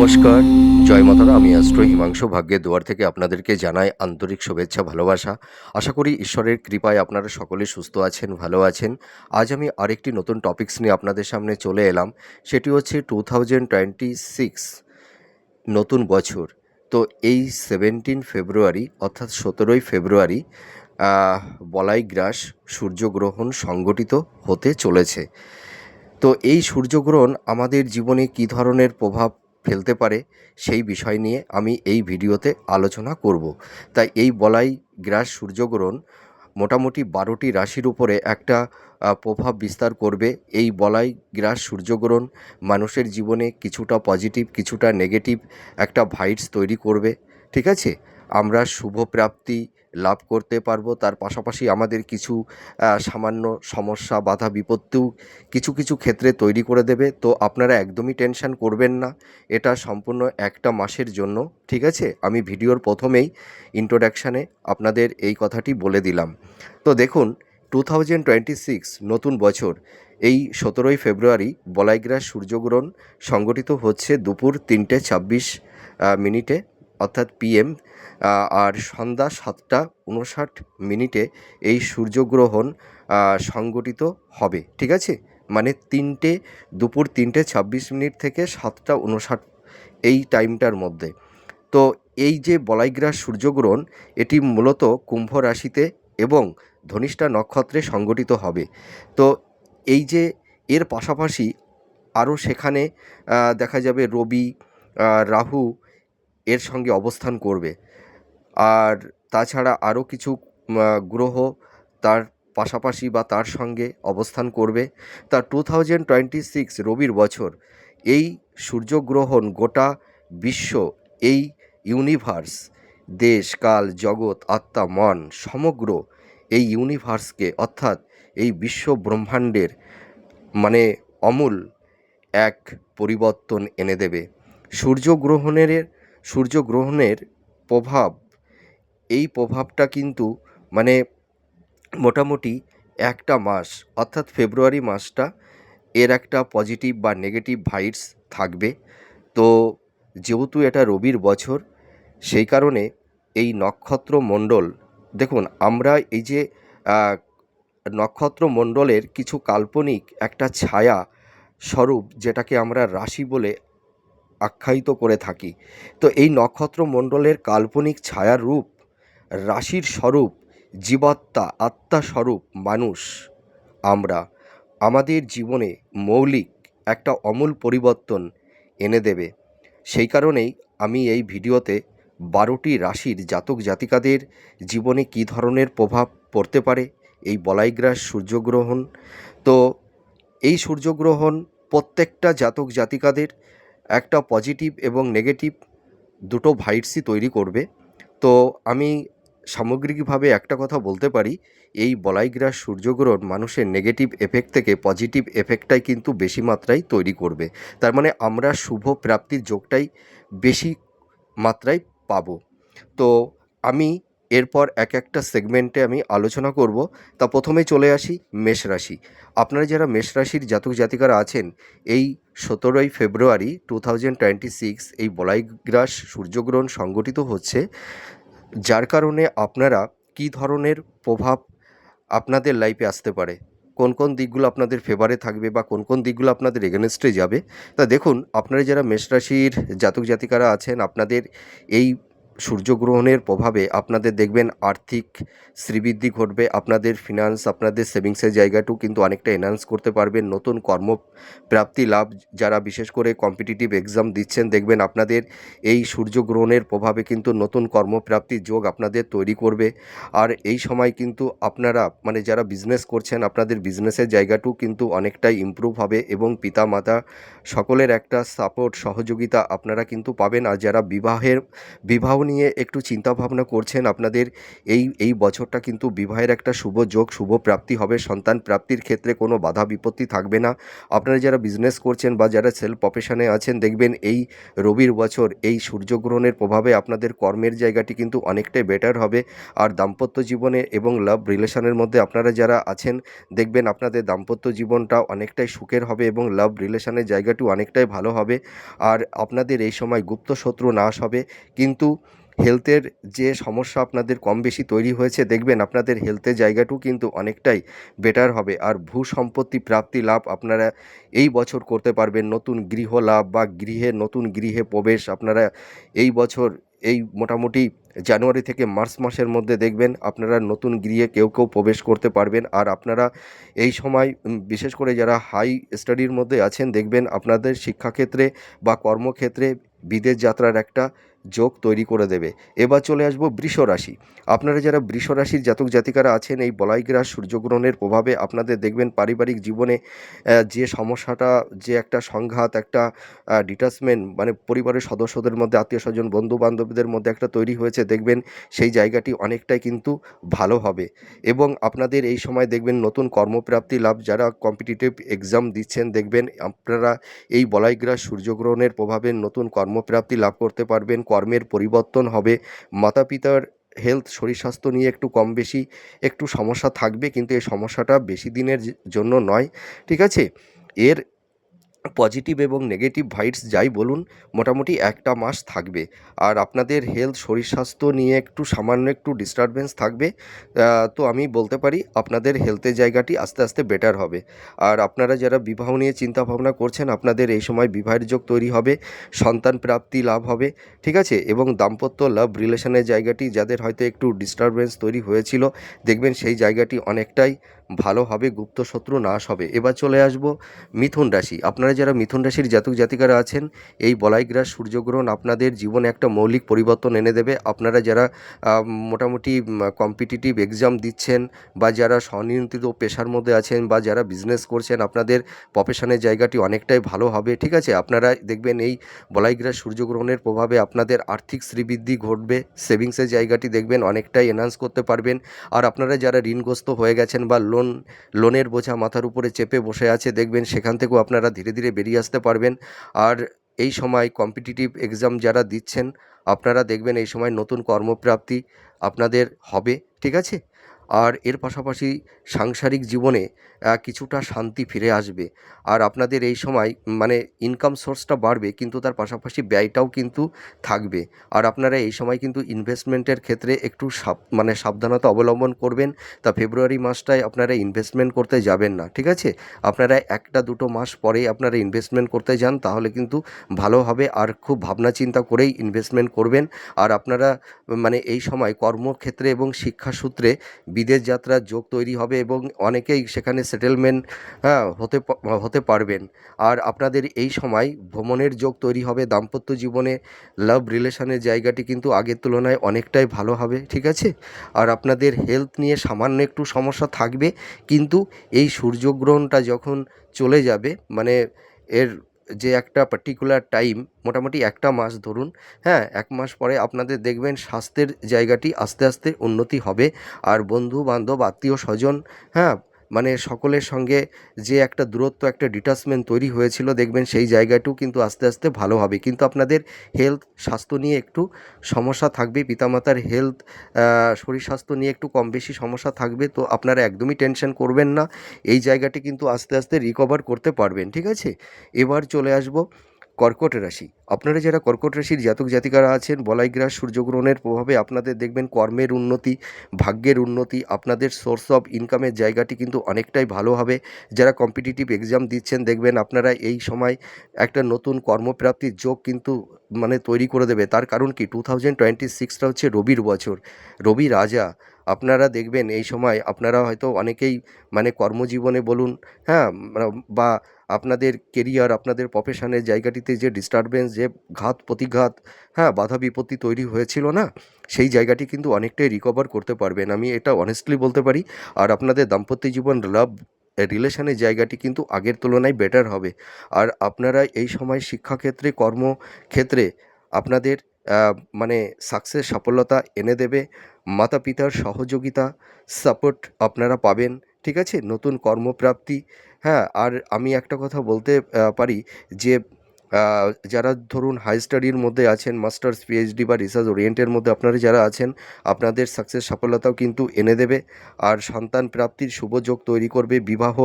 নমস্কার। জয় মাতারা আমি অ্যাস্ট্রো হিমাংশু। ভাগ্যের দুয়ার থেকে আপনাদেরকে জানাই আন্তরিক শুভেচ্ছা, ভালোবাসা। আশা করি ঈশ্বরের কৃপায় আপনারা সকলে সুস্থ আছেন, ভালো আছেন। আজ আমি আরেকটি নতুন টপিকস নিয়ে আপনাদের সামনে চলে এলাম। সেটি হচ্ছে টু থাউজেন্ড টোয়েন্টি সিক্স নতুন বছর। তো এই সেভেন্টিন ফেব্রুয়ারি, অর্থাৎ সতেরোই ফেব্রুয়ারি বলাই গ্রাস সূর্যগ্রহণ সংগঠিত হতে চলেছে। তো এই সূর্যগ্রহণ আমাদের জীবনে কী ধরনের প্রভাব ফেলতে পারে, সেই বিষয় নিয়ে আমি এই ভিডিওতে আলোচনা করব। তাই এই বলাই গ্রাস সূর্যগ্রহণ মোটামুটি বারোটি রাশির উপরে একটা প্রভাব বিস্তার করবে। এই বলাই গ্রাস সূর্যগ্রহণ মানুষের জীবনে কিছুটা পজিটিভ, কিছুটা নেগেটিভ একটা ভাইটস তৈরি করবে। ঠিক আছে? আমরা শুভ প্রাপ্তি লাভ করতে পারব। তার পাশাপাশি আমাদের কিছু সামান্য সমস্যা, বাধা, বিপত্তিও কিছু কিছু ক্ষেত্রে তৈরি করে দেবে। তো আপনারা একদমই টেনশন করবেন না। এটা সম্পূর্ণ একটা মাসের জন্য, ঠিক আছে? আমি ভিডিওর প্রথমেই ইন্ট্রোডাকশানে আপনাদের এই কথাটি বলে দিলাম। তো দেখুন টু থাউজেন্ড টোয়েন্টি সিক্স নতুন বছর, এই সতেরোই ফেব্রুয়ারি বলাইগ্রাস সূর্যগ্রহণ সংগঠিত হচ্ছে দুপুর তিনটে ছাব্বিশ মিনিটে। অর্থাৎ পিএম আর সন্ধ্যা সাতটা উনষাট মিনিটে এই সূর্যগ্রহণ সংগঠিত হবে, ঠিক আছে? মানে তিনটে, দুপুর তিনটে ছাব্বিশ মিনিট থেকে সাতটা উনষাট এই টাইমটার মধ্যে। তো এই যে বলাইগ্রাস সূর্যগ্রহণ, এটি মূলত কুম্ভ রাশিতে এবং ধনিষ্ঠা নক্ষত্রে সংগঠিত হবে। তো এই যে এর পাশাপাশি আরও সেখানে দেখা যাবে রবি রাহু এর সঙ্গে অবস্থান করবে। আর তাছাড়া আরও কিছু গ্রহ তার পাশাপাশি বা তার সঙ্গে অবস্থান করবে। তা টু থাউজেন্ড টোয়েন্টি সিক্স রবির বছর, এই সূর্যগ্রহণ গোটা বিশ্ব, এই ইউনিভার্স দেশ, কাল, জগৎ, আত্মা, মন, সমগ্র এই ইউনিভার্সকে অর্থাৎ এই বিশ্ব ব্রহ্মাণ্ডের মানে অমূল এক পরিবর্তন এনে দেবে। সূর্যগ্রহণের সূর্যগ্রহণের প্রভাব, এই প্রভাবটা কিন্তু মানে মোটামুটি একটা মাস, অর্থাৎ ফেব্রুয়ারি মাসটা এর একটা পজিটিভ বা নেগেটিভ ভাইবস থাকবে। তো যেহেতু এটা রবির বছর, সেই কারণে এই নক্ষত্র মণ্ডল, দেখুন আমরা এই যে নক্ষত্র মণ্ডলের কিছু কাল্পনিক একটা ছায়া স্বরূপ যেটাকে আমরা রাশি বলে আখ্যায়িত করে থাকি। তো এই নক্ষত্র মণ্ডলের কাল্পনিক ছায়ার রূপ রাশির স্বরূপ, জীবাত্মা, আত্মা স্বরূপ মানুষ আমরা। আমাদের জীবনে মৌলিক একটা অমূল পরিবর্তন এনে দেবে। সেই কারণেই আমি এই ভিডিওতে বারোটি রাশির জাতক জাতিকাদের জীবনে কী ধরনের প্রভাব পড়তে পারে, এই বলাইগ্রাস সূর্যগ্রহণ। তো এই সূর্যগ্রহণ প্রত্যেকটা জাতক জাতিকাদের একটা পজিটিভ এবং নেগেটিভ দুটো ভাইটসই তৈরি করবে। তো আমি সামগ্রিকভাবে একটা কথা বলতে পারি, এই বলাইগ্রাস সূর্যগ্রহণ মানুষের নেগেটিভ এফেক্ট থেকে পজিটিভ এফেক্টটাই কিন্তু বেশি মাত্রায় তৈরি করবে। তার মানে আমরা শুভ প্রাপ্তির যোগটাই বেশি মাত্রায় পাব। তো আমি এরপর এক একটা সেগমেন্টে আমি আলোচনা করব। তা প্রথমে চলে আসি মেষ রাশি। আপনারা যারা মেষ রাশির জাতক জাতিকারা আছেন, এই সতেরোই February two thousand twenty six এই বলাইগ্রাস সূর্যগ্রহণ সংগঠিত হচ্ছে। যার কারণে আপনারা কী ধরনের প্রভাব আপনাদের লাইফে আসতে পারে? কোন কোন দিকগুলো আপনাদের ফেভারে থাকবে বা কোন কোন দিকগুলো আপনাদের এগেনস্টে যাবে? তা দেখুন, আপনারা যারা মেষ রাশির জাতক জাতিকারা আছেন, আপনাদের এই সূর্যগ্রহণের প্রভাবে আপনাদের দেখবেন আর্থিক শ্রীবৃদ্ধি ঘটবে, আপনাদের ফিনান্স আপনাদের সেভিংসের জায়গাটাও কিন্তু অনেকটা এনহান্স করতে পারবেন, নতুন কর্মপ্রাপ্তি লাভ যারা বিশেষ করে কম্পিটিটিভ এক্সাম দিচ্ছেন, দেখবেন আপনাদের এই সূর্যগ্রহণের প্রভাবে কিন্তু নতুন কর্মপ্রাপ্তির যোগ আপনাদের তৈরি করবে। আর এই সময় কিন্তু আপনারা মানে যারা বিজনেস করছেন, আপনাদের বিজনেসের জায়গাটাও কিন্তু অনেকটাই ইমপ্রুভ হবে এবং পিতা মাতা সকলের একটা সাপোর্ট সহযোগিতা আপনারা কিন্তু পাবেন। আর যারা বিবাহের, বিবাহ নিয়ে একটু চিন্তা ভাবনা করছেন আপনাদের, এই এই বছরটা কিন্তু বিবাহের একটা শুভ যোগ, শুভ প্রাপ্তি হবে, সন্তান প্রাপ্তির ক্ষেত্রে কোনো বাধা বিপত্তি থাকবে না। আপনারা যারা বিজনেস করছেন বা যারা সেলফ প্রফেশনে আছেন, দেখবেন এই রবির বছর এই সূর্যগ্রহণের প্রভাবে আপনাদের কর্মের জায়গাটি কিন্তু অনেকটাই বেটার হবে। আর দাম্পত্য জীবনে এবং লাভ রিলেশনের মধ্যে আপনারা যারা আছেন, দেখবেন আপনাদের দাম্পত্য জীবনটা অনেকটাই সুখের হবে এবং লাভ রিলেশনের জায়গাটিও অনেকটাই ভালো হবে। আর আপনাদের এই সময় গুপ্ত শত্রু নাশ হবে। কিন্তু হেলথের যে সমস্যা আপনাদের কম বেশি তৈরি হয়েছে, দেখবেন আপনাদের হেলথের জায়গাটিও কিন্তু অনেকটাই বেটার হবে। আর ভূ সম্পত্তি প্রাপ্তি লাভ আপনারা এই বছর করতে পারবেন। নতুন গৃহ লাভ বা গৃহে, নতুন গৃহে প্রবেশ আপনারা এই বছর, এই মোটামুটি জানুয়ারি থেকে মার্চ মাসের মধ্যে দেখবেন আপনারা নতুন গৃহে কেউ কেউ প্রবেশ করতে পারবেন। আর আপনারা এই সময় বিশেষ করে যারা হাই স্টাডির মধ্যে আছেন, দেখবেন আপনাদের শিক্ষাক্ষেত্রে বা কর্মক্ষেত্রে বিদেশ যাত্রার একটা যোগ তৈরি করে দেবে। এবার চলে আসব বৃষ রাশি। আপনারা যারা বৃষ রাশির জাতক জাতিকারা আছেন, এই বলাইগ্রাস সূর্যগ্রহণের প্রভাবে আপনাদের দেখবেন পারিবারিক জীবনে যে সমস্যাটা, যে একটা সংঘাত, একটা ডিটাচমেন্ট মানে পরিবারের সদস্যদের মধ্যে, আত্মীয় স্বজন বন্ধু বান্ধবদের মধ্যে একটা তৈরি হয়েছে, দেখবেন সেই জায়গাটি অনেকটাই কিন্তু ভালো হবে। এবং আপনাদের এই সময় দেখবেন নতুন কর্মপ্রাপ্তি লাভ, যারা কম্পিটিটিভ এক্সাম দিচ্ছেন, দেখবেন আপনারা এই বলাইগ্রাস সূর্যগ্রহণের প্রভাবে নতুন কর্মপ্রাপ্তি লাভ করতে পারবেন। কর্মের পরিবর্তন হবে। মাতা পিতার হেলথ শরীর স্বাস্থ্য নিয়ে একটু কম বেশি একটু সমস্যা থাকবে, কিন্তু এই সমস্যাটা বেশি দিনের জন্য নয়, ঠিক আছে? এর পজিটিভ এবং নেগেটিভ ভাইটস যাই বলুন, মোটামুটি একটা মাস থাকবে। আর আপনাদের হেলথ শরীর স্বাস্থ্য নিয়ে একটু সামান্য একটু ডিস্টারবেন্স থাকবে। তো আমি বলতে পারি আপনাদের হেলথের জায়গাটি আস্তে আস্তে বেটার হবে। আর আপনারা যারা বিবাহ নিয়ে চিন্তা ভাবনা করছেন, আপনাদের এই সময় বিবাহের যোগ তৈরি হবে, সন্তান প্রাপ্তি লাভ হবে, ঠিক আছে? এবং দাম্পত্য লাভ রিলেশনের জায়গাটি যাদের হয়তো একটু ডিস্টারবেন্স তৈরি হয়েছিল, দেখবেন সেই জায়গাটি অনেকটাই ভালো হবে, গুপ্ত শত্রু নাশ হবে। এবার চলে আসব মিথুন রাশি। আপনারা যারা মিথুন রাশির জাতক জাতিকারা আছেন, এই বলাইগ্রাস সূর্যগ্রহণ আপনাদের জীবনে একটা মৌলিক পরিবর্তন এনে দেবে। আপনারা যারা মোটামুটি কম্পিটিটিভ এক্সাম দিচ্ছেন বা যারা স্বনিয়ন্ত্রিত পেশার মধ্যে আছেন বা যারা বিজনেস করছেন, আপনাদের প্রফেশনের জায়গাটি অনেকটাই ভালো হবে। ঠিক আছে? আপনারা দেখবেন এই বলাইগ্রাস সূর্যগ্রহণের প্রভাবে আপনাদের আর্থিক শ্রীবৃদ্ধি ঘটবে সেভিংসের জায়গাটি দেখবেন অনেকটাই এনহান্স করতে পারবেন। আর আপনারা যারা ঋণগ্রস্ত হয়ে গেছেন বা লোন লোনের বোঝা মাথার উপরে চেপে বসে আছে, দেখবেন সেখান থেকেও আপনারা ধীরে ধীরে বেরিয়ে আসতে পারবেন। আর এই সময় কম্পিটিটিভ এক্সাম যারা দিচ্ছেন, আপনারা দেখবেন এই সময় নতুন কর্মপ্রাপ্তি আপনাদের হবে, ঠিক আছে? আর এর পাশাপাশি সাংসারিক জীবনে কিছুটা শান্তি ফিরে আসবে। আর আপনাদের এই সময় মানে ইনকাম সোর্সটা বাড়বে, কিন্তু তার পাশাপাশি ব্যয়টাও কিন্তু থাকবে। আর আপনারা এই সময় কিন্তু ইনভেস্টমেন্টের ক্ষেত্রে একটু সাব মানে সাবধানতা অবলম্বন করবেন। তা ফেব্রুয়ারি মাসটায় আপনারা ইনভেস্টমেন্ট করতে যাবেন না, ঠিক আছে? আপনারা একটা দুটো মাস পরেই আপনারা ইনভেস্টমেন্ট করতে যান, তাহলে কিন্তু ভালো হবে। আর খুব ভাবনা চিন্তা করেই ইনভেস্টমেন্ট করবেন। আর আপনারা মানে এই সময় কর্মক্ষেত্রে এবং শিক্ষাসূত্রে বিদেশ যাত্রার যোগ তৈরি হবে এবং অনেকেই সেখানে সেটেলমেন্ট হ্যাঁ হতে হতে পারবেন। আর আপনাদের এই সময় ভ্রমণের যোগ তৈরি হবে, দাম্পত্য জীবনে লাভ রিলেশনের জায়গাটি কিন্তু আগের তুলনায় অনেকটাই ভালো হবে, ঠিক আছে? আর আপনাদের হেলথ নিয়ে সামান্য একটু সমস্যা থাকবে, কিন্তু এই সূর্যগ্রহণটা যখন চলে যাবে মানে এর যে একটা পার্টিকুলার টাইম মোটামুটি একটা মাস ধরুন হ্যাঁ এক মাস পরে আপনাদের দেখবেন স্বাস্থ্যের জায়গাটি আস্তে আস্তে উন্নতি হবে। আর বন্ধু বান্ধব আত্মীয় স্বজন হ্যাঁ মানে সকলের সঙ্গে যে একটা দূরত্ব, একটা ডিটাচমেন্ট তৈরি হয়েছিল, দেখবেন সেই জায়গাটিও কিন্তু আস্তে আস্তে ভালো হবে। কিন্তু আপনাদের হেলথ স্বাস্থ্য নিয়ে একটু সমস্যা থাকবে, পিতামাতার হেলথ শরীর স্বাস্থ্য নিয়ে একটু কম বেশি সমস্যা থাকবে, তো আপনারা একদমই টেনশন করবেন না। এই জায়গাটি কিন্তু আস্তে আস্তে রিকভার করতে পারবেন, ঠিক আছে? এবার চলে আসব কর্কট রাশি। আপনারা যারা কর্কট রাশির জাতক জাতিকারা আছেন, বলাই বলাইগ্রাস সূর্যগ্রহণের প্রভাবে আপনাদের দেখবেন কর্মের উন্নতি, ভাগ্যের উন্নতি, আপনাদের সোর্স অফ ইনকামের জায়গাটি কিন্তু অনেকটাই ভালো হবে। যারা কম্পিটিটিভ এক্সাম দিচ্ছেন, দেখবেন আপনারা এই সময় একটা নতুন কর্মপ্রাপ্তির যোগ কিন্তু মানে তৈরি করে দেবে। তার কারণ কি? টু থাউজেন্ড টোয়েন্টি সিক্সটা হচ্ছে রবির বছর, রবি রাজা। আপনারা দেখবেন এই সময় আপনারা হয়তো অনেকেই মানে কর্মজীবনে বলুন হ্যাঁ বা আপনাদের কেরিয়ার আপনাদের প্রফেশনের জায়গাটিতে যে ডিস্টারবেন্স যে ঘাত প্রতিঘাত হ্যাঁ বাধা বিপত্তি তৈরি হয়েছিল না, সেই জায়গাটি কিন্তু অনেকটাই রিকভার করতে পারবেন। আমি এটা অনেস্টলি বলতে পারি, আর আপনাদের দাম্পত্য জীবন লাভ রিলেশনের জায়গাটি কিন্তু আগের তুলনায় বেটার হবে। আর আপনারা এই সময় শিক্ষাক্ষেত্রে, কর্মক্ষেত্রে আপনাদের মানে সাকসেস সফলতা এনে দেবে। মাতা পিতার সহযোগিতা সাপোর্ট আপনারা পাবেন, ঠিক আছে? নতুন কর্মপ্রাপ্তি হ্যাঁ আর আমি একটা কথা বলতে পারি যে যারা ধরুন হাই স্টাডির মধ্যে আছেন মাস্টার্স পিএইচডি বা রিসার্চ ওরিয়েন্টের মধ্যে আপনারা যারা আছেন, আপনাদের সাকসেস সফলতাও কিন্তু এনে দেবে। আর সন্তান প্রাপ্তির শুভ যোগ তৈরি করবে, বিবাহ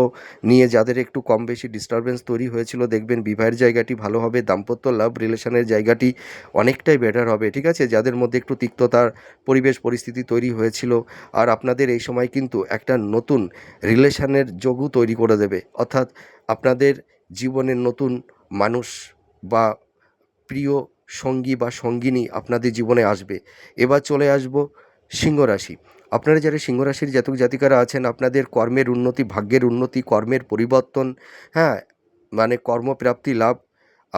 নিয়ে যাদের একটু কম বেশি ডিস্টারবেন্স তৈরি হয়েছিল, দেখবেন বিবাহের জায়গাটি ভালো হবে, দাম্পত্য লাভ রিলেশনের জায়গাটি অনেকটাই বেটার হবে, ঠিক আছে? যাদের মধ্যে একটু তিক্ততার পরিবেশ পরিস্থিতি তৈরি হয়েছিল, আর আপনাদের এই সময় কিন্তু একটা নতুন রিলেশনের যোগও তৈরি করে দেবে। অর্থাৎ আপনাদের জীবনের নতুন মানুষ বা প্রিয় সঙ্গী বা সঙ্গিনী আপনাদের জীবনে আসবে। এবার চলে আসব সিংহ রাশি। আপনারা যারা সিংহ রাশির জাতক জাতিকারা আছেন, আপনাদের কর্মের উন্নতি, ভাগ্যের উন্নতি, কর্মের পরিবর্তন হ্যাঁ মানে কর্মপ্রাপ্তি লাভ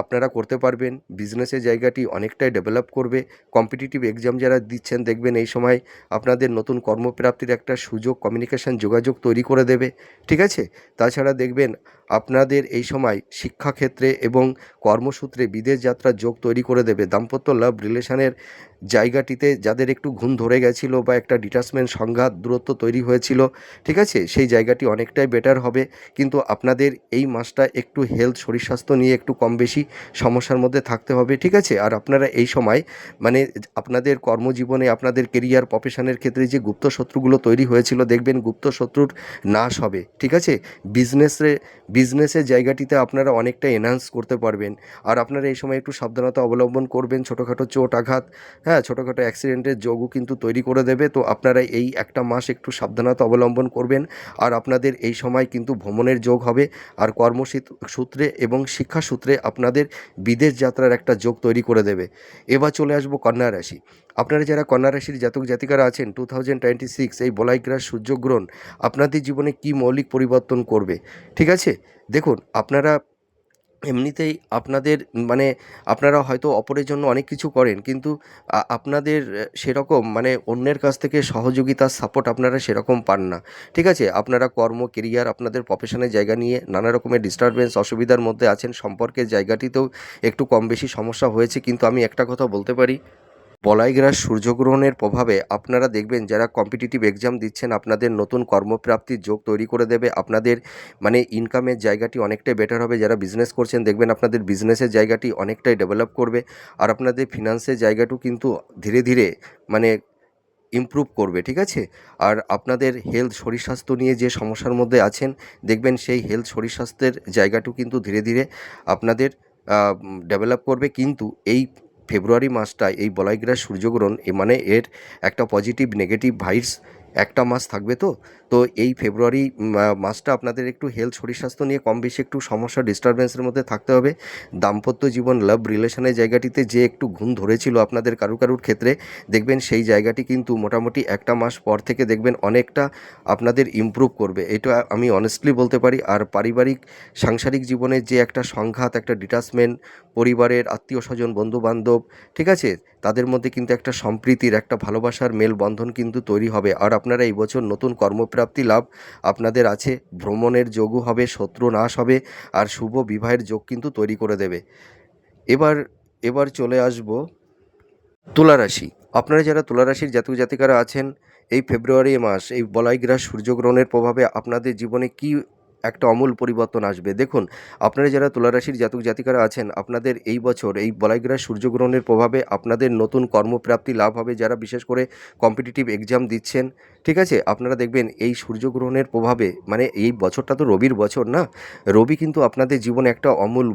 আপনারা করতে পারবেন। বিজনেসের জায়গাটি অনেকটাই ডেভেলপ করবে। কম্পিটিটিভ এক্সাম যারা দিচ্ছেন দেখবেন এই সময় আপনাদের নতুন কর্মপ্রাপ্তির একটা সুযোগ কমিউনিকেশান যোগাযোগ তৈরি করে দেবে। ঠিক আছে? তাছাড়া দেখবেন আপনাদের এই সময় শিক্ষাক্ষেত্রে এবং কর্মসূত্রে বিদেশ যাত্রার যোগ তৈরি করে দেবে। দাম্পত্য লাভ রিলেশনের জায়গাটিতে যাদের একটু ঘুম ধরে গেছিল বা একটা ডিটাচমেন্ট সংঘাত দূরত্ব তৈরি হয়েছিল, ঠিক আছে? সেই জায়গাটি অনেকটাই বেটার হবে। কিন্তু আপনাদের এই মাসটা একটু হেলথ শরীর স্বাস্থ্য নিয়ে একটু কম বেশি সমস্যার মধ্যে থাকতে হবে, ঠিক আছে? আর আপনারা এই সময় মানে আপনাদের কর্মজীবনে, আপনাদের কেরিয়ার প্রফেশনের ক্ষেত্রে যে গুপ্ত শত্রুগুলো তৈরি হয়েছিল, দেখবেন গুপ্ত শত্রুর নাশ হবে, ঠিক আছে? বিজনেসে বিজনেসের জায়গাটিতে আপনারা অনেকটা এনহান্স করতে পারবেন। আর আপনারা এই সময় একটু সাবধানতা অবলম্বন করবেন, ছোটোখাটো চোট আঘাত হ্যাঁ ছোটোখাটো অ্যাক্সিডেন্টের যোগও কিন্তু তৈরি করে দেবে। তো আপনারা এই একটা মাস একটু সাবধানতা অবলম্বন করবেন। আর আপনাদের এই সময় কিন্তু ভ্রমণের যোগ হবে। আর কর্মসূত- সূত্রে এবং শিক্ষা সূত্রে আপনাদের বিদেশ যাত্রার একটা যোগ তৈরি করে দেবে। এবার চলে আসব কন্যা রাশি। আপনারা যারা কন্যা রাশির জাতক জাতিকারা আছেন টু থাউজেন্ড টোয়েন্টি সিক্স এই বলাইগ্রাস সূর্যগ্রহণ আপনাদের জীবনে কি মৌলিক পরিবর্তন করবে? ঠিক আছে? দেখুন, আপনারা এমনিতেই আপনাদের মানে আপনারা হয়তো অপরের জন্য অনেক কিছু করেন, কিন্তু আপনাদের সেরকম মানে অন্যের কাছ থেকে সহযোগিতা সাপোর্ট আপনারা সেরকম পান না। ঠিক আছে? আপনারা কর্ম কেরিয়ার আপনাদের প্রফেশনের জায়গা নিয়ে নানা রকমের ডিস্টারবেন্স অসুবিধার মধ্যে আছেন, সম্পর্কের জায়গাটিতেও একটু কম বেশি সমস্যা হয়েছে, কিন্তু আমি একটা কথা বলতে পারি। বলাইগ্রাস সূর্যগ্রহণের প্রভাবে আপনারা দেখবেন যারা কম্পিটিটিভ এক্সাম দিচ্ছেন, আপনাদের নতুন কর্মপ্রাপ্তির যোগ তৈরি করে দেবে। আপনাদের মানে ইনকামের জায়গাটি অনেকটাই বেটার হবে। যারা বিজনেস করছেন, দেখবেন আপনাদের বিজনেসের জায়গাটি অনেকটাই ডেভেলপ করবে আর আপনাদের ফিনান্সের জায়গাটিও কিন্তু ধীরে ধীরে মানে ইমপ্রুভ করবে, ঠিক আছে? আর আপনাদের হেলথ শরীর স্বাস্থ্য নিয়ে যে সমস্যার মধ্যে আছেন, দেখবেন সেই হেলথ শরীর স্বাস্থ্যের জায়গাটিও কিন্তু ধীরে ধীরে আপনাদের ডেভেলপ করবে। কিন্তু এই ফেব্রুয়ারি মাসটা এই বলাইগ্রাস সূর্যগ্রহণ এ মানে এর একটা পজিটিভ নেগেটিভ ভাইবস একটা মাস থাকবে তো? তো এই ফেব্রুয়ারি মাসটা আপনাদের একটু হেলথ শরীর স্বাস্থ্য নিয়ে কম বেশি একটু সমস্যা ডিস্টারবেন্সের মধ্যে থাকতে হবে। দাম্পত্য জীবন লাভ রিলেশনের জায়গাটিতে যে একটু ঘুম ধরেছিল আপনাদের কারু কারুর ক্ষেত্রে, দেখবেন সেই জায়গাটি কিন্তু মোটামুটি একটা মাস পর থেকে দেখবেন অনেকটা আপনাদের ইমপ্রুভ করবে। এটা আমি অনেস্টলি বলতে পারি। আর পারিবারিক, সাংসারিক জীবনের যে একটা সংঘাত, একটা ডিটাচমেন্ট পরিবারের আত্মীয় স্বজন বন্ধু বান্ধব ঠিক আছে? তাদের মধ্যে কিন্তু একটা সম্প্রীতির, একটা ভালোবাসার মেলবন্ধন কিন্তু তৈরি হবে। আর আপনারা এই বছর নতুন কর্মপ্রাপ্তি লাভ আপনাদের আছে। ভ্রমণের যোগও হবে শত্রু নাশ হবে, আর শুভ বিবাহের যোগ কিন্তু তৈরি করে দেবে। এবার এবার চলে আসব তুলারাশি। আপনারা যারা তুলারাশির জাতক জাতিকারা আছেন, এই ফেব্রুয়ারি মাস, এই বলাইগ্রাস সূর্যগ্রহণের প্রভাবে আপনাদের জীবনে কি একটা অমূল পরিবর্তন আসবে। দেখুন, আপনারা যারা তুলারাশির জাতক জাতিকারা আছেন, আপনাদের এই বছর এই বলাইগ্রাস সূর্যগ্রহণের প্রভাবে আপনাদের নতুন কর্মপ্রাপ্তি লাভ হবে যারা বিশেষ করে কম্পিটিটিভ এক্সাম দিচ্ছেন। ঠিক আছে, আপনারা দেখবেন এই সূর্যগ্রহণের প্রভাবে মানে এই বছরটা তো রবির বছর না? রবি কিন্তু আপনাদের জীবনে একটা অমূল,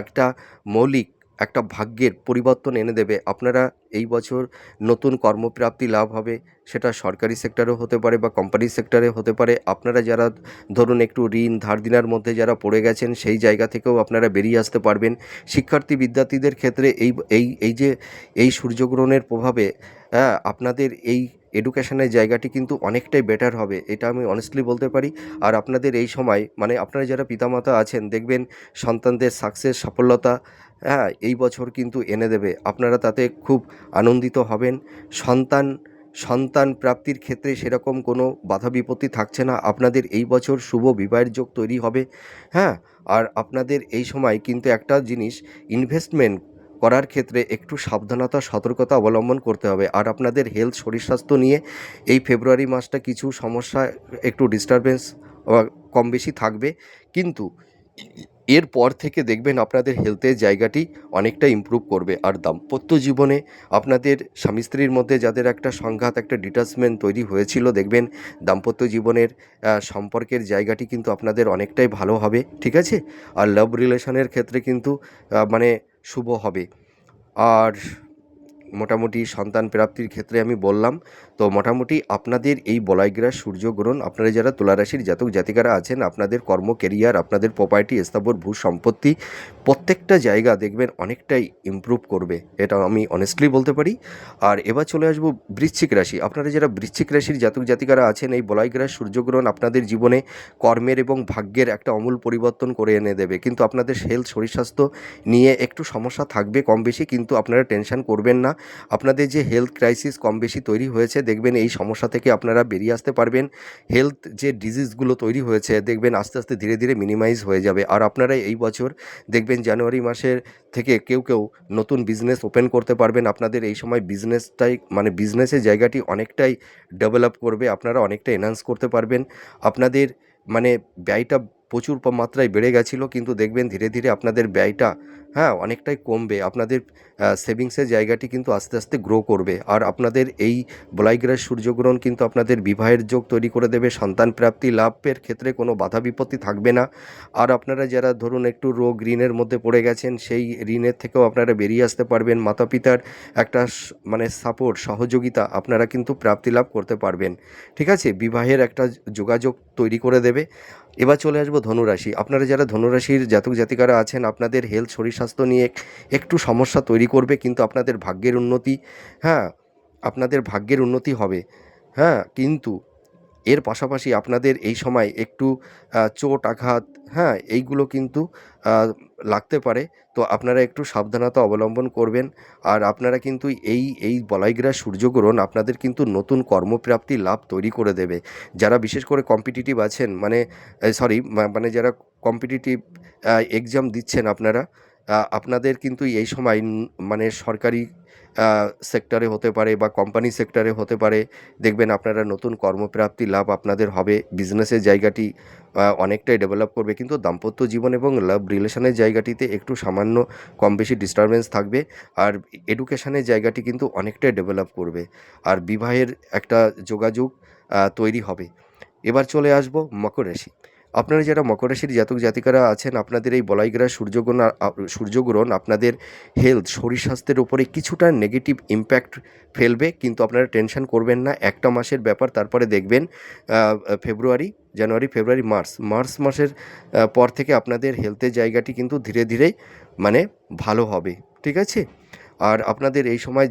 একটা মৌলিক একটা ভাগ্যের পরিবর্তন এনে দেবে। আপনারা এই বছর নতুন কর্মপ্রাপ্তি লাভ হবে, সেটা সরকারি সেক্টরেও হতে পারে বা কোম্পানি সেক্টরে হতে পারে। আপনারা যারা ধরুন একটু ঋণ, ধার দিনার মধ্যে যারা পড়ে গেছেন, সেই জায়গা থেকেও আপনারা বেরিয়ে আসতে পারবেন। শিক্ষার্থী, বিদ্যার্থীদের ক্ষেত্রে এই এই এই যে, এই সূর্যগ্রহণের প্রভাবে হ্যাঁ আপনাদের এই এডুকেশনের জায়গাটি কিন্তু অনেকটাই বেটার হবে, এটা আমি অনেস্টলি বলতে পারি। আর আপনাদের এই সময় মানে আপনারা যারা পিতামাতা আছেন, দেখবেন সন্তানদের সাকসেস সফলতা হ্যাঁ এই বছর কিন্তু এনে দেবে। আপনারা তাতে খুব আনন্দিত হবেন। সন্তান সন্তান প্রাপ্তির ক্ষেত্রে সেরকম কোনো বাধা বিপত্তি থাকছে না। আপনাদের এই বছর শুভ বিবাহের যোগ তৈরি হবে হ্যাঁ। আর আপনাদের এই সময় কিন্তু একটা জিনিস ইনভেস্টমেন্ট করার ক্ষেত্রে একটু সাবধানতা, সতর্কতা অবলম্বন করতে হবে। আর আপনাদের হেলথ শরীর স্বাস্থ্য নিয়ে এই ফেব্রুয়ারি মাসটা কিছু সমস্যা, একটু ডিস্টারবেন্স কম বেশি থাকবে। কিন্তু এরপর থেকে দেখবেন আপনাদের হেলথের জায়গাটি অনেকটা ইমপ্রুভ করবে। আর দাম্পত্য জীবনে আপনাদের স্বামী স্ত্রীর মধ্যে যাদের একটা সংঘাত, একটা ডিটাচমেন্ট তৈরি হয়েছিল, দেখবেন দাম্পত্য জীবনের সম্পর্কের জায়গাটি কিন্তু আপনাদের অনেকটাই ভালো হবে। ঠিক আছে? আর লাভ রিলেশনের ক্ষেত্রে কিন্তু মানে শুভ হবে। আর মোটামুটি সন্তান প্রাপ্তির ক্ষেত্রে আমি বললাম। তো মোটামুটি আপনাদের এই বলাইগ্রাস সূর্যগ্রহণ, আপনারা যারা তুলারাশির জাতক জাতিকারা আছেন, আপনাদের কর্ম কেরিয়ার আপনাদের প্রপার্টি স্থাবর, ভূ সম্পত্তি, প্রত্যেকটা জায়গা দেখবেন অনেকটাই ইমপ্রুভ করবে। এটা আমি অনেস্টলি বলতে পারি। আর এবার চলে আসব বৃশ্চিক রাশি। আপনারা যারা বৃশ্চিক রাশির জাতক জাতিকারা আছেন, এই বলাইগ্রাস সূর্যগ্রহণ আপনাদের জীবনে কর্মের এবং ভাগ্যের একটা অমূল পরিবর্তন করে এনে দেবে। কিন্তু আপনাদের হেলথ শরীর স্বাস্থ্য নিয়ে একটু সমস্যা থাকবে কম বেশি কিন্তু আপনারা টেনশন করবেন না। আপনাদের যে হেলথ ক্রাইসিস কম বেশি তৈরি হয়েছে, দেখবেন এই সমস্যা থেকে আপনারা বেরিয়ে আসতে পারবেন। হেলথ যে ডিজিজগুলো তৈরি হয়েছে, দেখবেন আস্তে আস্তে ধীরে ধীরে মিনিমাইজ হয়ে যাবে। আর আপনারা এই বছর দেখবেন জানুয়ারি মাসের থেকে কেউ কেউ নতুন বিজনেস ওপেন করতে পারবেন। আপনাদের এই সময় বিজনেসটাই মানে বিজনেসের জায়গাটি অনেকটাই ডেভেলপ করবে। আপনারা অনেকটা এনহান্স করতে পারবেন। আপনাদের মানে ব্যয়টা প্রচুর মাত্রায় বেড়ে গেছিল, কিন্তু দেখবেন ধীরে ধীরে আপনাদের ব্যয়টা হ্যাঁ অনেকটাই কমবে। আপনাদের সেভিংসের জায়গাটি কিন্তু আস্তে আস্তে গ্রো করবে। আর আপনাদের এই বলাইগ্রাস সূর্যগ্রহণ কিন্তু আপনাদের বিবাহের যোগ তৈরি করে দেবে। সন্তান প্রাপ্তি লাভের ক্ষেত্রে কোনো বাধা বিপত্তি থাকবে না। আর আপনারা যারা ধরুন একটু রোগ ঋণের মধ্যে পড়ে গেছেন, সেই ঋণের থেকেও আপনারা বেরিয়ে আসতে পারবেন। মাতা পিতার একটা মানে সাপোর্ট সহযোগিতা আপনারা কিন্তু প্রাপ্তি লাভ করতে পারবেন। ঠিক আছে? বিবাহের একটা যোগাযোগ তৈরি করে দেবে। এবার চলে আসব ধনুরাশি। আপনারা যারা ধনুরাশির জাতক জাতিকারা আছেন, আপনাদের হেলথ শরীর স্বাস্থ্য নিয়ে একটু সমস্যা তৈরি করবে, কিন্তু আপনাদের ভাগ্যের উন্নতি হ্যাঁ আপনাদের ভাগ্যের উন্নতি হবে হ্যাঁ কিন্তু এর পাশাপাশি আপনাদের এই সময় একটু চোট, আঘাত হ্যাঁ এইগুলো কিন্তু লাগতে পারে, তো আপনারা একটু সাবধানতা অবলম্বন করবেন। আর আপনারা কিন্তু এই এই বলাইগ্রাস সূর্যগ্রহণ আপনাদের কিন্তু নতুন কর্মপ্রাপ্তি লাভ তৈরি করে দেবে। যারা বিশেষ করে কম্পিটিটিভ আছেন মানে সরি মানে যারা কম্পিটিটিভ এক্সাম দিচ্ছেন আপনারা আপনাদের কিন্তু এই সময় মানে সরকারি সেক্টরে হতে পারে বা কোম্পানি সেক্টরে হতে পারে, দেখবেন আপনারা নতুন কর্মপ্রাপ্তি লাভ আপনাদের হবে। বিজনেসের জায়গাটি অনেকটাই ডেভেলপ করবে। কিন্তু দাম্পত্য জীবন এবং লাভ রিলেশনের জায়গাটিতে একটু সামান্য কম বেশি ডিস্টারবেন্স থাকবে। আর এডুকেশনের জায়গাটি কিন্তু অনেকটাই ডেভেলপ করবে। আর বিবাহের একটা যোগাযোগ তৈরি হবে। এবার চলে আসব মকর রাশি। আপনারা যারা মকর রাশির জাতক জাতিকারা আছেন, আপনাদের এই বলাইগ্রাস সূর্যগ্রহণ সূর্যগ্রহণ আপনাদের হেলথ শরীর স্বাস্থ্যের উপরে কিছুটা নেগেটিভ ইম্প্যাক্ট ফেলবে, কিন্তু আপনারা টেনশন করবেন না। একটা মাসের ব্যাপার, তারপরে দেখবেন ফেব্রুয়ারি, জানুয়ারি, ফেব্রুয়ারি, মার্চ। মার্চ মাসের পর থেকে আপনাদের হেলথের জায়গাটি কিন্তু ধীরে ধীরে মানে ভালো হবে। ঠিক আছে? আর আপনাদের এই সময়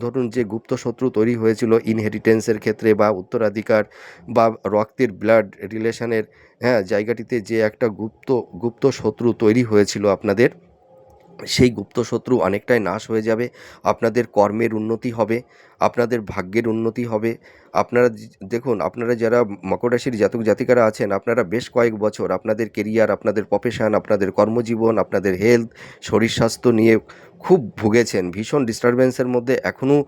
ধরুন যে গুপ্ত শত্রু তৈরি হয়েছিল ইনহেরিটেন্সের ক্ষেত্রে বা উত্তরাধিকার বা রক্তের ব্লাড রিলেশনের হ্যাঁ জায়গাটিতে যে একটা গুপ্ত গুপ্ত শত্রু তৈরি হয়েছিল আপনাদের, সেই গুপ্ত শত্রু অনেকটাই নাশ হয়ে যাবে, আপনাদের কর্মের উন্নতি হবে আপনাদের ভাগ্যের উন্নতি হবে। আপনারা দেখুন, আপনারা যারা মকর রাশির জাতক জাতিকারা আছেন, আপনারা বেশ কয়েক বছর আপনাদের কেরিয়ার আপনাদের প্রফেশন আপনাদের কর্মজীবন, আপনাদের হেলথ শরীর স্বাস্থ্য নিয়ে খুব ভুগেছেন। ভীষণ ডিস্টারবেন্সের মধ্যে এখনও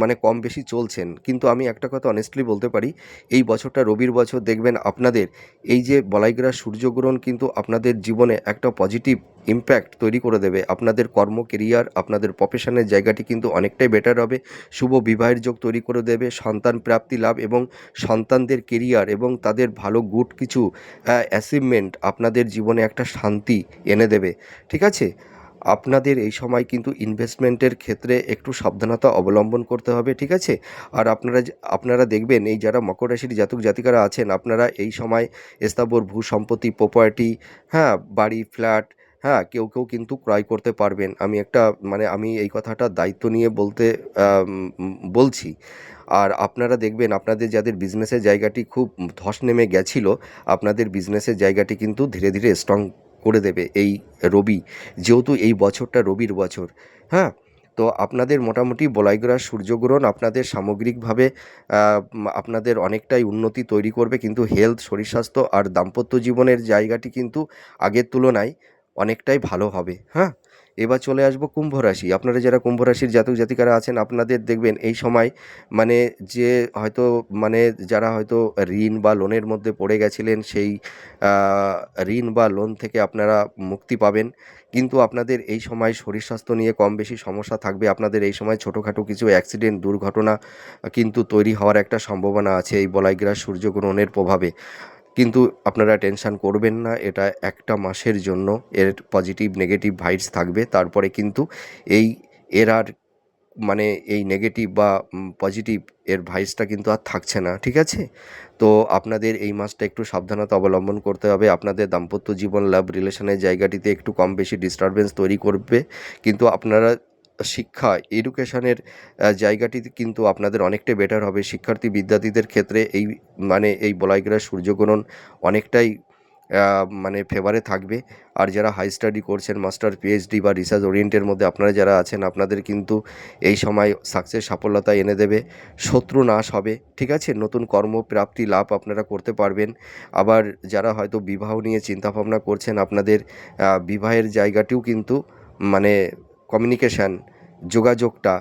মানে কম বেশি চলছেন। কিন্তু আমি একটা কথা অনেস্টলি বলতে পারি, এই বছরটা রবির বছর দেখবেন আপনাদের, এই যে বলাইগ্রাস সূর্যগ্রহণ কিন্তু আপনাদের জীবনে একটা পজিটিভ ইম্প্যাক্ট তৈরি করে দেবে। আপনাদের কর্ম কেরিয়ার আপনাদের প্রফেশনের জায়গাটি কিন্তু অনেকটাই বেটার হবে। শুভ বিবাহের যোগ তৈরি করে দেবে, সন্তান প্রাপ্তি লাভ এবং সন্তানদের কেরিয়ার এবং তাদের ভালো গুড কিছু অ্যাচিভমেন্ট আপনাদের জীবনে একটা শান্তি এনে দেবে। ঠিক আছে? আপনাদের এই সময় কিন্তু ইনভেস্টমেন্টের ক্ষেত্রে একটু সাবধানতা অবলম্বন করতে হবে, ঠিক আছে? আর আপনারা আপনারা দেখবেন এই যারা মকর রাশির জাতক জাতিকারা আছেন, আপনারা এই সময় স্থাবর ভূ সম্পত্তি প্রপার্টি হ্যাঁ বাড়ি ফ্ল্যাট হ্যাঁ কেউ কেউ কিন্তু ক্রয় করতে পারবেন। আমি একটা মানে আমি এই কথাটা দায়িত্ব নিয়ে বলতে বলছি। আর আপনারা দেখবেন, আপনাদের যাদের বিজনেসের জায়গাটি খুব ধস নেমে গেছিল, আপনাদের বিজনেসের জায়গাটি কিন্তু ধীরে ধীরে স্ট্রং করে দেবে এই রবি। যেহেতু এই বছরটা রবির বছর হ্যাঁ? তো আপনাদের মোটামুটি বলাইগ্রাস সূর্যগ্রহণ আপনাদের সামগ্রিকভাবে আপনাদের অনেকটাই উন্নতি তৈরি করবে। কিন্তু হেলথ শরীর স্বাস্থ্য আর দাম্পত্য জীবনের জায়গাটি কিন্তু আগের তুলনায় অনেকটাই ভালো হবে হ্যাঁ? এবার চলে আসব কুম্ভ রাশি। আপনারা যারা কুম্ভ রাশির জাতক জাতিকারা আছেন, আপনাদের দেখবেন এই সময় মানে যে হয়তো মানে যারা হয়তো ঋণ বা লোনের মধ্যে পড়ে গেছিলেন, সেই ঋণ বা লোন থেকে আপনারা মুক্তি পাবেন। কিন্তু আপনাদের এই সময় শরীর স্বাস্থ্য নিয়ে কম বেশি সমস্যা থাকবে। আপনাদের এই সময় ছোটোখাটো কিছু অ্যাক্সিডেন্ট দুর্ঘটনা কিন্তু তৈরি হওয়ার একটা সম্ভাবনা আছে এই বলাইগ্রাস সূর্যগ্রহণের প্রভাবে। কিন্তু আপনারা টেনশন করবেন না, এটা একটা মাসের জন্য। এর পজিটিভ নেগেটিভ ভাইবস থাকবে। তারপরে কিন্তু এই এর আর মানে এই নেগেটিভ বা পজিটিভ এর ভাইসটা কিন্তু আর থাকছে না, ঠিক আছে? তো আপনাদের এই মাসটা একটু সাবধানতা অবলম্বন করতে হবে। আপনাদের দাম্পত্য জীবন লাভ রিলেশনের জায়গাটিতে একটু কম বেশি ডিস্টারবেন্স তৈরি করবে। কিন্তু আপনারা শিক্ষা এডুকেশনের জায়গাটি কিন্তু আপনাদের অনেকটাই বেটার হবে। শিক্ষার্থী বিদ্যার্থীদের ক্ষেত্রে এই মানে এই বলাইগ্রাস সূর্যগ্রহণ অনেকটাই মানে ফেভারে থাকবে। আর যারা হাই স্টাডি করছেন মাস্টার পিএইচডি বা রিসার্চ ওরিয়েন্টের মধ্যে আপনারা যারা আছেন, আপনাদের কিন্তু এই সময় সাকসেস সাফল্যতা এনে দেবে। শত্রু নাশ হবে, ঠিক আছে? নতুন কর্মপ্রাপ্তি লাভ আপনারা করতে পারবেন। আবার যারা হয়তো বিবাহ নিয়ে চিন্তাভাবনা করছেন, আপনাদের বিবাহের জায়গাটিও কিন্তু মানে কমিউনিকেশান যোগাযোগটা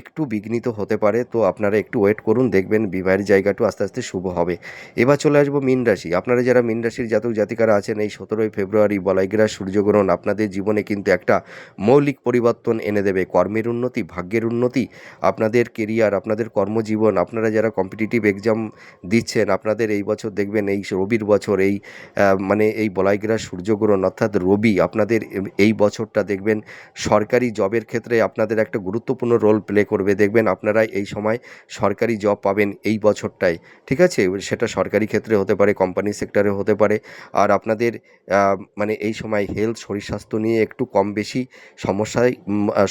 একটু বিঘ্নিত হতে পারে, তো আপনারা একটু ওয়েট করুন, দেখবেন বিবাহের জায়গাটা আস্তে আস্তে শুভ হবে। এবার চলে আসব মীন রাশি। আপনারা যারা মীন রাশির জাতক জাতিকারা আছেন, এই সতেরোই ফেব্রুয়ারি বলাইগ্রাস সূর্যগ্রহণ আপনাদের জীবনে কিন্তু একটা মৌলিক পরিবর্তন এনে দেবে। কর্মের উন্নতি, ভাগ্যের উন্নতি, আপনাদের কেরিয়ার আপনাদের কর্মজীবন, আপনারা যারা কম্পিটিটিভ এক্সাম দিচ্ছেন, আপনাদের এই বছর দেখবেন, এই রবির বছর, এই মানে এই বলাইগ্রাস সূর্যগ্রহণ, অর্থাৎ রবি, আপনাদের এই বছরটা দেখবেন সরকারি জবের ক্ষেত্রে আপনাদের একটা গুরুত্বপূর্ণ রোল প্লে করবে। দেখবেন আপনারা এই সময় সরকারি জব পাবেন এই বছরটায়। ঠিক আছে? সেটা সরকারি ক্ষেত্রে হতে পারে কোম্পানি সেক্টরে হতে পারে। আর আপনাদের মানে এই সময় হেলথ শরীর স্বাস্থ্য নিয়ে একটু কম বেশি সমস্যায়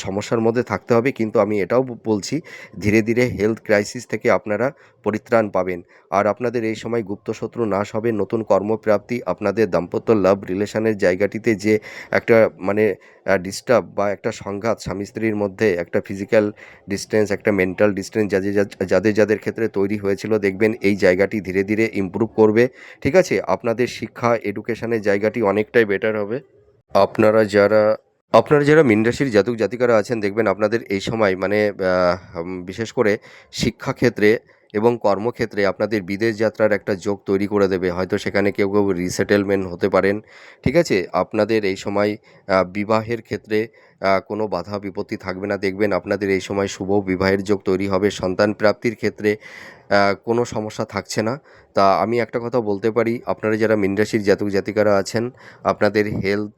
সমস্যার মধ্যে থাকতে হবে। কিন্তু আমি এটাও বলছি, ধীরে ধীরে হেলথ ক্রাইসিস থেকে আপনারা পরিত্রাণ পাবেন। আর আপনাদের এই সময় গুপ্তশত্রু নাশ হবে, নতুন কর্মপ্রাপ্তি, আপনাদের দাম্পত্য লাভ রিলেশনের জায়গাটিতে যে একটা মানে ডিস্টার্ব বা একটা সংঘাত স্বামী স্ত্রীর মধ্যে একটা ফিজিক্যাল ডিস্টেন্স একটা মেন্টাল ডিস্টেন্স যাদের যাদের যাদের ক্ষেত্রে তৈরি হয়েছিল, দেখবেন এই জায়গাটি ধীরে ধীরে ইমপ্রুভ করবে। ঠিক আছে? আপনাদের শিক্ষা এডুকেশনের জায়গাটি অনেকটাই বেটার হবে। আপনারা যারা আপনারা যারা মীন রাশির জাতক, জাতিকারা আছেন, দেখবেন আপনাদের এই সময় মানে বিশেষ করে শিক্ষাক্ষেত্রে এবং কর্মক্ষেত্রে আপনাদের বিদেশ যাত্রার একটা যোগ তৈরি করে দেবে। হয়তো সেখানে কেউ কেউ রিসেটেলমেন্ট হতে পারেন। ঠিক আছে? আপনাদের এই সময় বিবাহের ক্ষেত্রে কোনো বাধা বিপত্তি থাকবে না। দেখবেন আপনাদের এই সময় শুভ বিবাহের যোগ তৈরি হবে। সন্তান প্রাপ্তির ক্ষেত্রে কোনো সমস্যা থাকছে না। তা আমি একটা কথা বলতে পারি, আপনারা যারা মীন রাশির জাতক জাতিকারা আছেন, আপনাদের হেলথ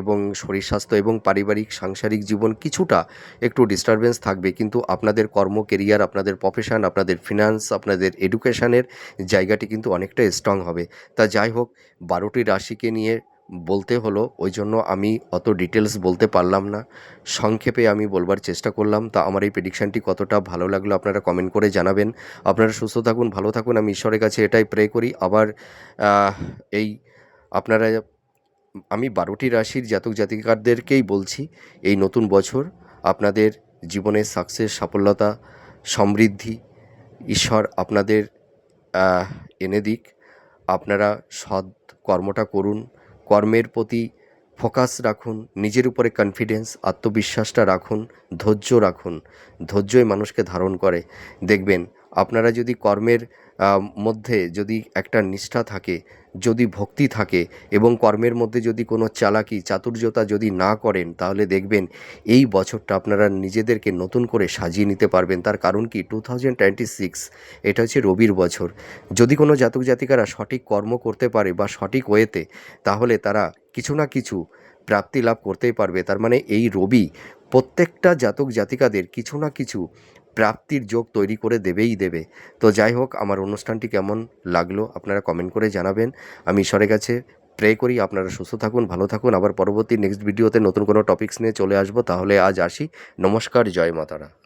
এবং শরীর স্বাস্থ্য এবং পারিবারিক সাংসারিক জীবন কিছুটা একটু ডিস্টারবেন্স থাকবে। কিন্তু আপনাদের কর্ম কেরিয়ার আপনাদের প্রফেশন আপনাদের ফিনান্স আপনাদের এডুকেশনের জায়গাটি কিন্তু অনেকটা স্ট্রং হবে। তা যাই হোক, বারোটি রাশিকে নিয়ে বলতে হলো, ওই জন্য আমি অত ডিটেলস বলতে পারলাম না। সংক্ষেপে আমি বলবার চেষ্টা করলাম, তা আমার এই প্রেডিকশানটি কতটা ভালো লাগল আপনারা কমেন্ট করে জানাবেন। আপনারা সুস্থ থাকুন, ভালো থাকুন, আমি ঈশ্বরের কাছে এটাই প্রে করি। আবার এই আপনারা, আমি বারোটি রাশির জাতক জাতিকারদেরকেই বলছি, এই নতুন বছর আপনাদের জীবনের সাকসেস সাফল্যতা সমৃদ্ধি, ঈশ্বর আপনাদের এনে দিক। আপনারা সৎ কর্মটা করুন কর্মের প্রতি ফোকাস রাখুন, নিজের উপরে কনফিডেন্স আত্মবিশ্বাসটা রাখুন, ধৈর্য রাখুন, ধৈর্যই মানুষকে ধারণ করে। দেখবেন, আপনারা যদি কর্মের মধ্যে যদি একটা নিষ্ঠা থাকে যদি ভক্তি থাকে এবং কর্মের মধ্যে যদি কোনো চালাকি, চাতুর্যতা যদি না করেন, তাহলে দেখবেন এই বছরটা আপনারা নিজেদেরকে নতুন করে সাজিয়ে নিতে পারবেন। তার কারণ কি? টু থাউজেন্ড টোয়েন্টি সিক্স এটা হচ্ছে রবির বছর। যদি কোনো জাতক জাতিকারা সঠিক কর্ম করতে পারে বা সঠিক ওয়েতে, তাহলে তারা কিছু না কিছু প্রাপ্তি লাভ করতেই পারবে। তার মানে এই রবি প্রত্যেকটা জাতক জাতিকাদের কিছু না কিছু প্রাপ্তির যোগ তৈরি করে দেবেই দেবে। তো যাই হোক, আমার অনুষ্ঠানটি কেমন লাগল আপনারা কমেন্ট করে জানাবেন। আমি ঈশ্বরের কাছে প্রে করি, আপনারা সুস্থ থাকুন, ভালো থাকুন। আবার পরবর্তী নেক্সট ভিডিওতে নতুন কোনো টপিক্স নিয়ে চলে আসব। তাহলে আজ আসি। নমস্কার, জয় মাতারা।